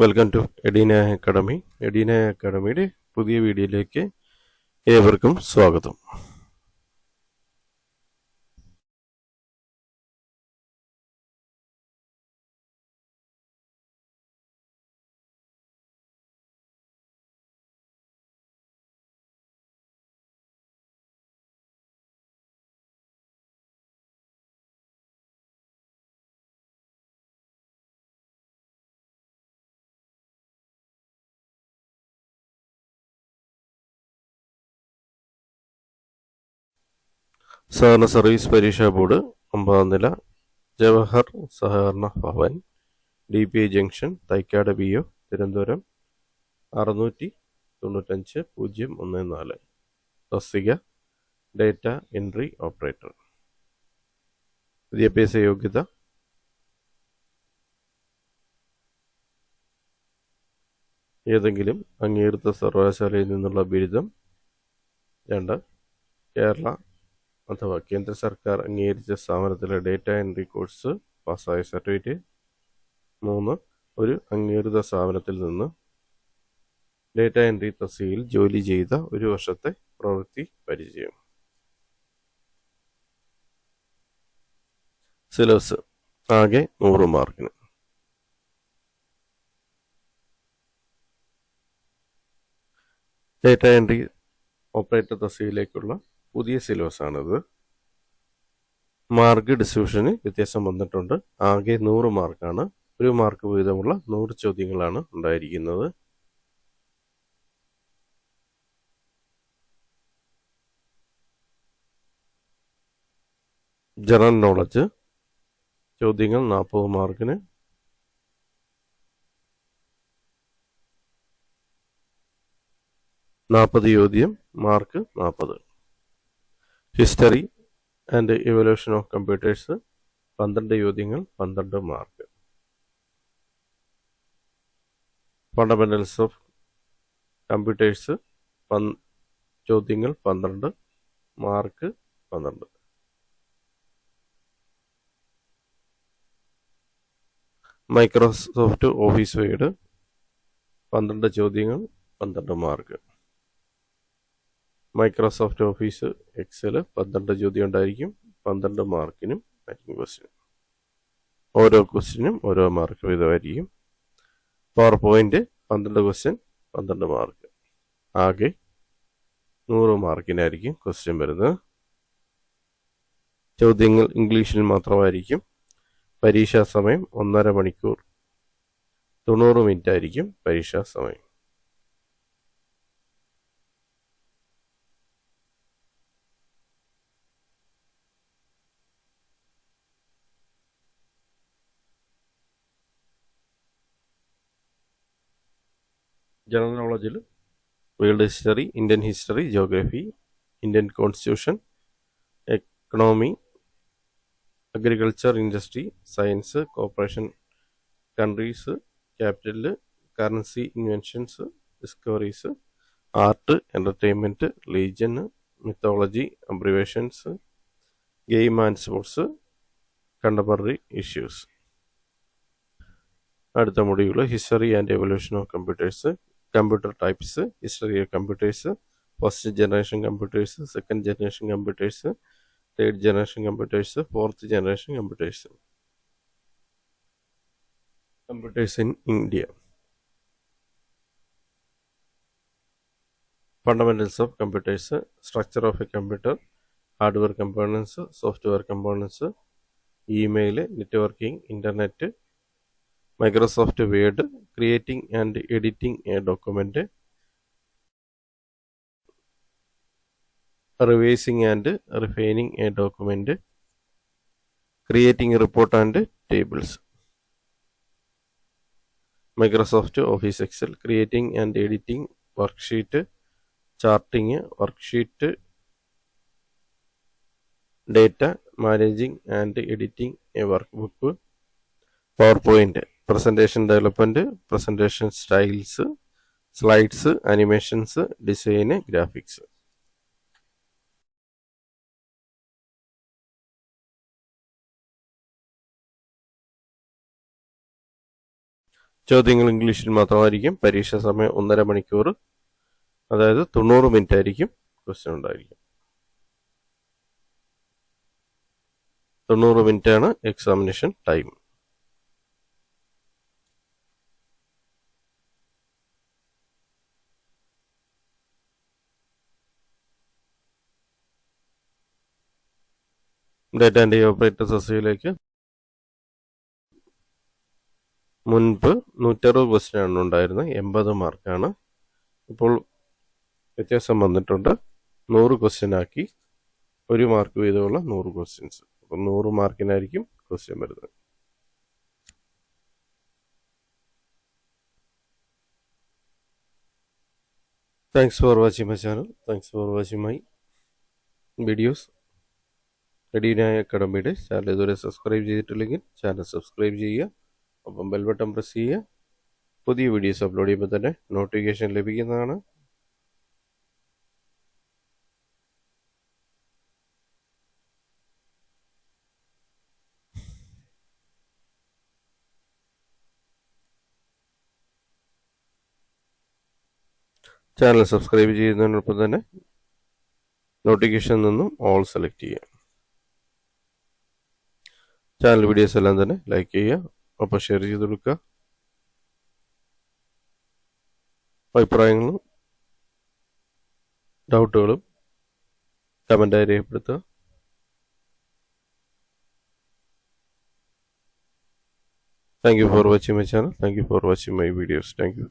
Welcome to Edina academy Edina അക്കാഡമിയുടെ പുതിയ വീഡിയോയിലേക്ക് ഏവർക്കും സ്വാഗതം സഹകരണ സർവീസ് പരീക്ഷാ ബോർഡ് ഒമ്പതാം നില ജവഹർ സഹകരണ Bhavan D P I junction Thycaud B O Thiruvananthapuram അറുന്നൂറ്റി തൊണ്ണൂറ്റഞ്ച് പൂജ്യം ഒന്ന് നാല് തസ്തിക ഡേറ്റ എൻട്രി ഓപ്പറേറ്റർ വിദ്യാഭ്യാസ യോഗ്യത ഏതെങ്കിലും അംഗീകൃത സർവകലാശാലയിൽ നിന്നുള്ള ബിരുദം രണ്ട് കേരള അഥവാ കേന്ദ്ര സർക്കാർ അംഗീകരിച്ച സ്ഥാപനത്തിലെ ഡേറ്റ എൻട്രി കോഴ്സ് പാസ്സായ സർട്ടിഫിക്കറ്റ് മൂന്ന് ഒരു അംഗീകൃത സ്ഥാപനത്തിൽ നിന്ന് ഡേറ്റ എൻട്രി തസ്തികയിൽ ജോലി ചെയ്ത ഒരു വർഷത്തെ പ്രവൃത്തി പരിചയം സിലബസ് ആകെ നൂറ് മാർക്കിന് ഡേറ്റ എൻട്രി ഓപ്പറേറ്റർ തസ്തികയിലേക്കുള്ള പുതിയ സിലബസാണിത് മാർക്ക് ഡിസ്ക്രിപ്ഷന് വ്യത്യാസം വന്നിട്ടുണ്ട് ആകെ നൂറ് മാർക്കാണ് ഒരു മാർക്ക് വീതമുള്ള നൂറ് ചോദ്യങ്ങളാണ് ഉണ്ടായിരിക്കുന്നത് ജനറൽ നോളജ് ചോദ്യങ്ങൾ നാൽപ്പത് മാർക്കിന് നാൽപ്പത് ചോദ്യം മാർക്ക് നാൽപ്പത് history and evolution of computers പന്ത്രണ്ട് ചോദ്യങ്ങൾ പന്ത്രണ്ട് മാർക്ക് ഫണ്ടമെൻ്റൽസ് ഓഫ് കമ്പ്യൂട്ടേഴ്സ് ചോദ്യങ്ങൾ പന്ത്രണ്ട് മാർക്ക് പന്ത്രണ്ട് മൈക്രോസോഫ്റ്റ് ഓഫീസ് വൈഡ് പന്ത്രണ്ട് ചോദ്യങ്ങൾ പന്ത്രണ്ട് മാർക്ക് മൈക്രോസോഫ്റ്റ് ഓഫീസ് എക്സൽ പന്ത്രണ്ട് ചോദ്യം ഉണ്ടായിരിക്കും പന്ത്രണ്ട് മാർക്കിനും ആയിരിക്കും ക്വസ്റ്റ്യൻ ഓരോ ക്വസ്റ്റ്യനും ഓരോ മാർക്ക് വീതമായിരിക്കും പവർ പോയിന്റ് പന്ത്രണ്ട് ക്വസ്റ്റ്യൻ പന്ത്രണ്ട് മാർക്ക് ആകെ നൂറ് മാർക്കിനായിരിക്കും ക്വസ്റ്റ്യൻ വരുന്നത് ചോദ്യങ്ങൾ ഇംഗ്ലീഷിൽ മാത്രമായിരിക്കും പരീക്ഷാ സമയം ഒന്നര മണിക്കൂർ തൊണ്ണൂറ് മിനിറ്റ് ആയിരിക്കും പരീക്ഷാ സമയം general നോളജിൽ world history Indian history geography Indian constitution economy agriculture industry science cooperation countries capital currency inventions discoveries art entertainment legend mythology abbreviations game and sports contemporary issues അടുത്ത മുടിയുള്ള history and evolution of computers computer types history of computers first generation computers second generation computers third generation computers fourth generation computers computers in india fundamentals of computers structure of a computer hardware components software components email networking internet Microsoft Word, creating and editing a document, revising and refining a document, creating a report and tables. Microsoft Office Excel, creating and editing worksheet, charting worksheet data, managing and editing a workbook, PowerPoint. Presentation development presentation styles slides animations design graphics ചോദ്യങ്ങൾ ഇംഗ്ലീഷിൽ മാത്രമായിരിക്കും പരീക്ഷ സമയം ഒന്നര മണിക്കൂർ അതായത് തൊണ്ണൂറ് minute ആയിരിക്കും ക്വസ്റ്റ്യൻ ഉണ്ടായിരിക്കും തൊണ്ണൂറ് മിനിറ്റാണ് examination time date and operators എസ്ഐയിലേക്ക് മുൻപ് നൂറ്ററുപത് ക്വസ്റ്റ്യൻ ആണ് ഉണ്ടായിരുന്നത് എൺപത് മാർക്കാണ് ഇപ്പോൾ വ്യത്യാസം വന്നിട്ടുണ്ട് നൂറ് ക്വസ്റ്റ്യൻ ആക്കി ഒരു മാർക്ക് വീതമുള്ള നൂറ് ക്വസ്റ്റ്യൻസ് അപ്പം നൂറ് മാർക്കിനായിരിക്കും ക്വസ്റ്റ്യൻ വരുന്നത് thanks for watching my channel thanks for watching my videos റെഡിനായ അക്കാഡമിയുടെ ചാനൽ ഇതുവരെ സബ്സ്ക്രൈബ് ചെയ്തിട്ടില്ലെങ്കിൽ ചാനൽ സബ്സ്ക്രൈബ് ചെയ്യുക ഒപ്പം ബെൽബട്ടൺ പ്രസ് ചെയ്യുക പുതിയ വീഡിയോസ് അപ്ലോഡ് ചെയ്യുമ്പോൾ തന്നെ നോട്ടിഫിക്കേഷൻ ലഭിക്കുന്നതാണ് ചാനൽ സബ്സ്ക്രൈബ് ചെയ്യുന്നതിനൊപ്പം തന്നെ നോട്ടിഫിക്കേഷൻ നിന്നും ഓൾ സെലക്ട് ചെയ്യാം ചാനൽ വീഡിയോസ് എല്ലാം തന്നെ ലൈക്ക് ചെയ്യുക ഒപ്പം ഷെയർ ചെയ്ത് കൊടുക്കുക അഭിപ്രായങ്ങളും ഡൗട്ടുകളും കമൻ്റായി രേഖപ്പെടുത്തുക thank you for watching my channel thank you for watching my videos thank you